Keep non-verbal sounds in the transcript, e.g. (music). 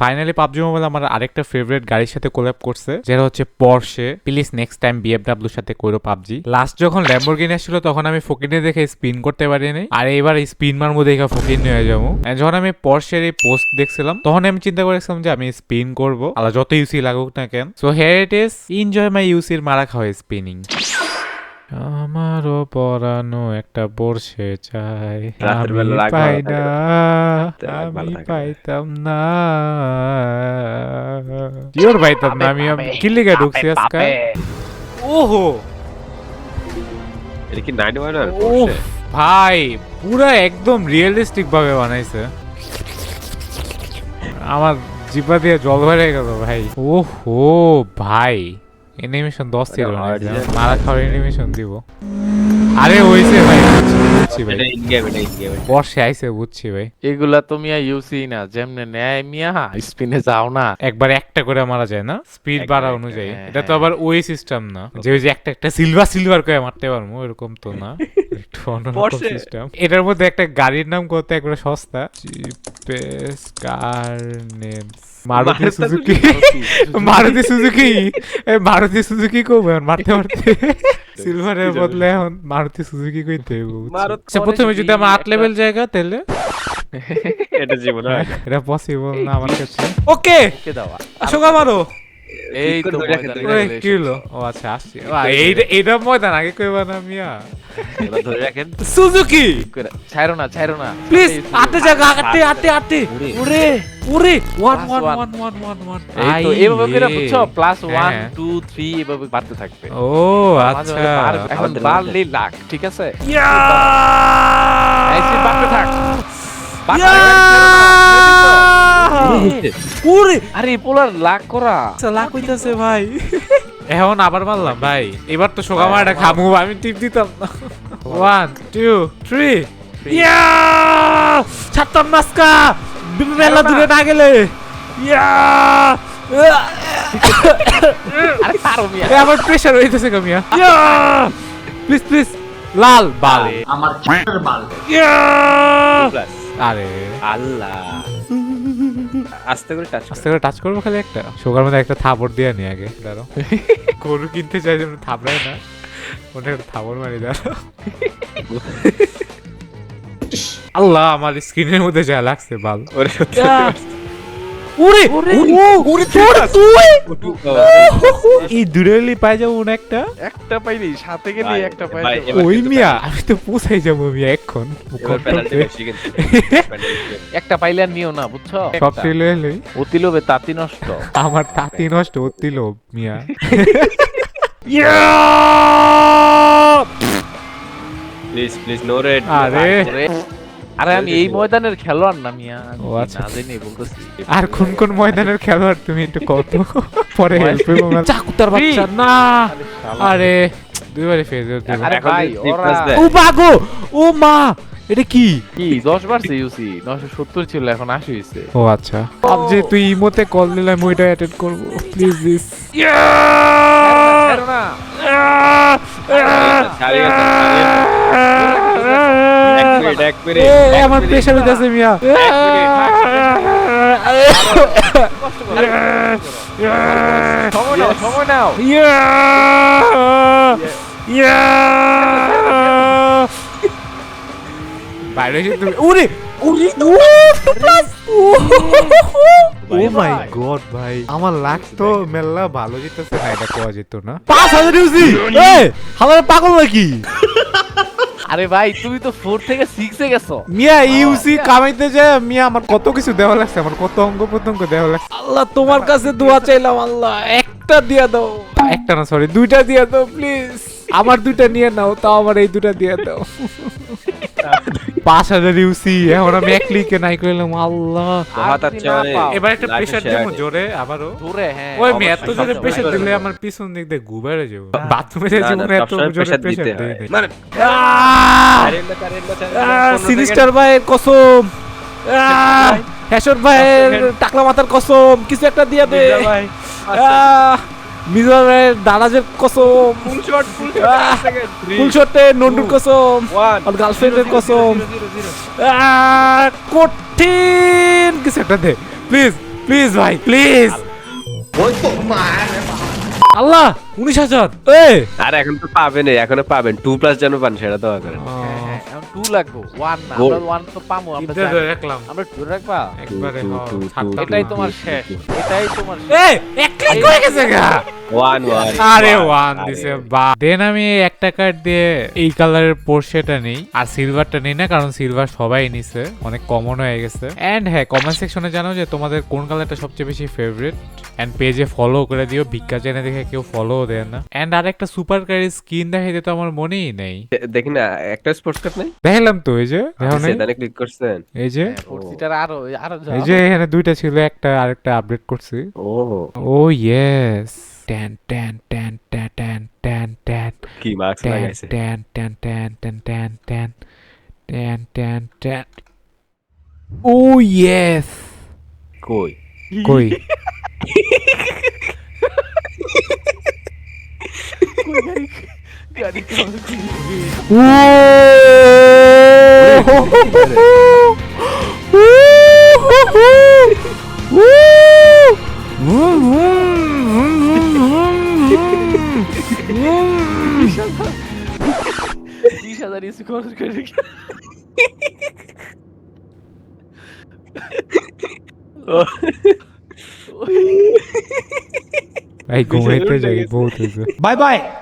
Finally PUBG mobile আমার আরেকটা favourite গাড়ির সাথে কোল্যাব করছে, যেটা হচ্ছে পরশে প্লিজ নেক্সট টাইম বিএফডাব্লিউর সাথে করো পাবজি। লাস্ট যখন ল্যাম্বরগিনি আসছিল, তখন আমি ফকিনে দেখে স্পিন করতে পারিনি। আর এবার স্পিন মার মধ্যে দেখে ফকিন হয়ে যাব। যখন আমি পরশের এই পোস্ট দেখছিলাম, তখন আমি চিন্তা করেছিলাম যে আমি স্পিন করব। আলাদা যত ইউসি লাগুক না কেন। So here it is enjoy my ইউসির মারা খাওয়া স্পিনিং আমারও পরানো একটা বর্ষে চাই। রাতের আমি বেলা রাগ পাই থাকে। না রাত আমি ভালো থাকে না। পাইতাম না পাইতাম না আমি কিল্লিগা ঢুকছি আজকে ওহো! এটা কি নাইন ওয়ান আর উফ, ভাই পুরা একদম রিয়েলিস্টিক ভাবে বানাইছে। আমার জিপা দিয়ে জল ভরে গেল ভাই। ওহো ভাই। অ্যানিমেশন দশ ছিল না, মারা খাওয়ার এনিমেশন দিব। আরে হইছে ভাই বুঝছি, ভাই। এটা ইন গেম এটা ইন গেম বর্ষে আইছে বুঝছি ভাই। এগুলা তো মিয়া ইউসি না যেমনে নেয় মিয়া স্পিনে যাও না। একবার একটা করে মারা যায় না স্পিড বাড়া অনুযায়ী। হ্যাঁ, এটা তো আবার ওই সিস্টেম না যে ওই যে একটা একটা সিলভার সিলভার করে মারতে পারব এরকম তো না। (laughs) একটু অন্যরকম সিস্টেম এটার মধ্যে একটা গাড়ির নাম কত একবারে সস্তা। কার্নেন্স Maruti Maruti Suzuki. Maruti Suzuki Maruti Suzuki কো মারতে মারতে। সিলভারের বদলে এখন মারুতি সুজুকি কইতে আচ্ছা প্রথমে যদি আমার আট লেভেল জায়গা তাহলে? (laughs) এটা জীবন হয়। এটা পসিবল না আমার কাছে। ওকে দাও আসোকা মারো। এই তো কি হলো ও আচ্ছা আসছি। এইটা এইটা ময়দান আগে কইবা না মিয়া। এবার ধরে রাখেন। সুজুকি ছাইরো না না। প্লিজ জায়গা। উরে উরে one one one one one one এই তো এইভাবে করে বুঝছ? Plus one. টু থ্রি এভাবে বাড়তে থাকবে। ও আচ্ছা। এখন লাখ ঠিক আছে? ইয়া! এই বাড়তে থাক। বাড়তে থাক, উরে আরে পোলার লাখ করা। চালা কইতাছে ভাই। এখন আবার মারলাম ভাই। এবার তো সোগা মারাটা খামু আমি টিপ দিতাম। One two three yeah! ছাড়তাম নাস্কা। মেলা দূরে না গেলে। ইয়া! আমার প্রেসার হইতেছে কামিয়া ইয়া! প্লিজ প্লিজ লাল বাল। আমার বাল। ইয়া! আরে। আল্লাহ। আস্তে করে টাচ আস্তে করে টাচ করব খালি একটা? সোগার মধ্যে একটা থাপড় দিয়ে নি আগে দাঁড়ো (laughs) গরু কিনতে চাই যেন থাপড়ায় না। ওটা একটা থাপড় মারি দাঁড়ো (laughs) আল্লাহ আমার স্ক্রিনের মধ্যে যা লাগছে বাল ওরে সত্যি। ওরে ওরে ওরে তুই? (laughs) এই দূরেলি পাই যাব না একটা? একটা পাইলি সাথে গেলে একটা পাইলি ওই মিয়া আমি তো পুষাই যাব মিয়া এখন। একটা পাইলে আর নিও না বুঝছ? সব অতি লোভে তাঁতি নষ্ট। আমার তাঁতি নষ্ট হচ্ছিল মিয়া। প্লিজ প্লিজ নো রেড আরে। আরে আমি এই ময়দানের খেলোয়াড় না মিয়া। ও আচ্ছা। জানি বলতেছি। আর কোন কোন ময়দানের খেলোয়াড়? তুমি একটু কত (laughs) পরে হেল্প করব চাকুতার বাচ্চা। না। আরে দুইবারে ফেজ আরে ভাই ওরা ও বাগো ও মা! এটা কি? কি দশ বারছে ইউসি নশো সত্তর ছিল এখন আশি হয়েছে ও আচ্ছা। আব যে তুই ইমোতে কল দিলে আমি ওইটা অ্যাটেন্ড করব। প্লিজ দিস ছাড়ো আমার প্রেশার হইতাছে মিয়া। সময় নাও সময় নাও। ইয়া ইয়া বাইরে তুমি উরে উরে ও মাই গড ভাই। আমার লাখ তো মেলা ভালো যেতেছে না এটা কোয়া যেত না। পাঁচ হাজার পাগল নাকি? আরে ভাই তুমি তো ফোর থেকে সিক্সে গেছো। মিয়া ইউসি কামাইতে যায় মিয়া আমার কত কিছু দেওয়া লাগছে আমার কত অঙ্গ প্রত্যঙ্গ দেওয়া লাগছে। আল্লাহ তোমার কাছে দোয়া চাইলাম আল্লাহ একটা দিয়া দাও। একটা না সরি দুইটা দিয়া দাও প্লিজ আমার দুইটা নিয়ে নাও তাও আমার এই দুটা দিয়ে দাও। (laughs) পাঁচ হাজার ইউসি এখন আমি এক লিখে নাই করলাম আল্লাহ। এবার একটা প্রেশার দেবো জোরে আবারও। দূরে হ্যাঁ ওই মেয়ে এত জোরে করে দিলে আমার পিছন দিক দিয়ে গুবারে যাব বাথরুমে যে জীবনে এত জোরে হয়। মানে, সিনিস্টার ভাইয়ের কসম। আহ! হেসর ভাইয়ের টাকলা মাথার কসম। কিছু একটা দিয়ে দে। ভাই, মিজরের দারাজের কসম। ফুল শট ফুল শট ফুল শটে নন্ডুর কসম আর গার্লফ্রেন্ডের কসম। কঠিন কিছু একটা দে। প্লিজ প্লিজ ভাই প্লিজ ওই তো মার আল্লাহ উনিশ হাজার। এ! আর এখন তো পাবেন এখনও পাবেন। টু প্লাস যেন পান সেটা দোয়া করেন হ্যাঁ, এখন টু লাগবো ওয়ান না আমরা ওয়ান তো পামো আমরা তিনটা জানি। ধরে রাখলাম আমরা টু রাখবা? একবারে টু, হ্যাঁ, টু, টু, সাতটা এটাই তোমার শেষ এটাই তোমার এ এক ক্লিক হয়ে গেছে গা। ওয়ান ওয়ান আরে ওয়ান দিছে বা। দেন আমি একটা কার্ড দিয়ে এই কালারের পোর্শেটা নেই আর সিলভারটা নেই না কারণ সিলভার সবাই নিছে অনেক কমন হয়ে গেছে। এন্ড হ্যাঁ কমেন্ট সেকশনে জানাও যে তোমাদের কোন কালারটা সবচেয়ে বেশি ফেভারিট এন্ড পেজে ফলো করে দিও ভিক্ষা জেনে দেখে কেউ ফলো দেয় না এন্ড আর একটা সুপার কারের স্কিন দেখাইতে তো আমার মনেই নেই দেখি না একটা স্পোর্টস কাপ নাই দেখালাম তো এই যে দেখো ক্লিক করছেন এই যে ফোর্সিটার আরও আরও এই যে এখানে দুইটা ছিল একটা আরেকটা আপডেট করছি ও ও ইয়েস ট্যান ট্যান ট্যান ট্যান ট্যান ট্যান ট্যান কি মার্কস লাগাইছে ট্যান ট্যান ট্যান ট্যান ট্যান ট্যান ট্যান ট্যান ট্যান ও ইয়েস কই কই garip. (laughs) Garip. İnşallah. İnşallah iyi skordur gördük. Oh. (laughs) Aí, com gente, aí, volta. Bye, bye!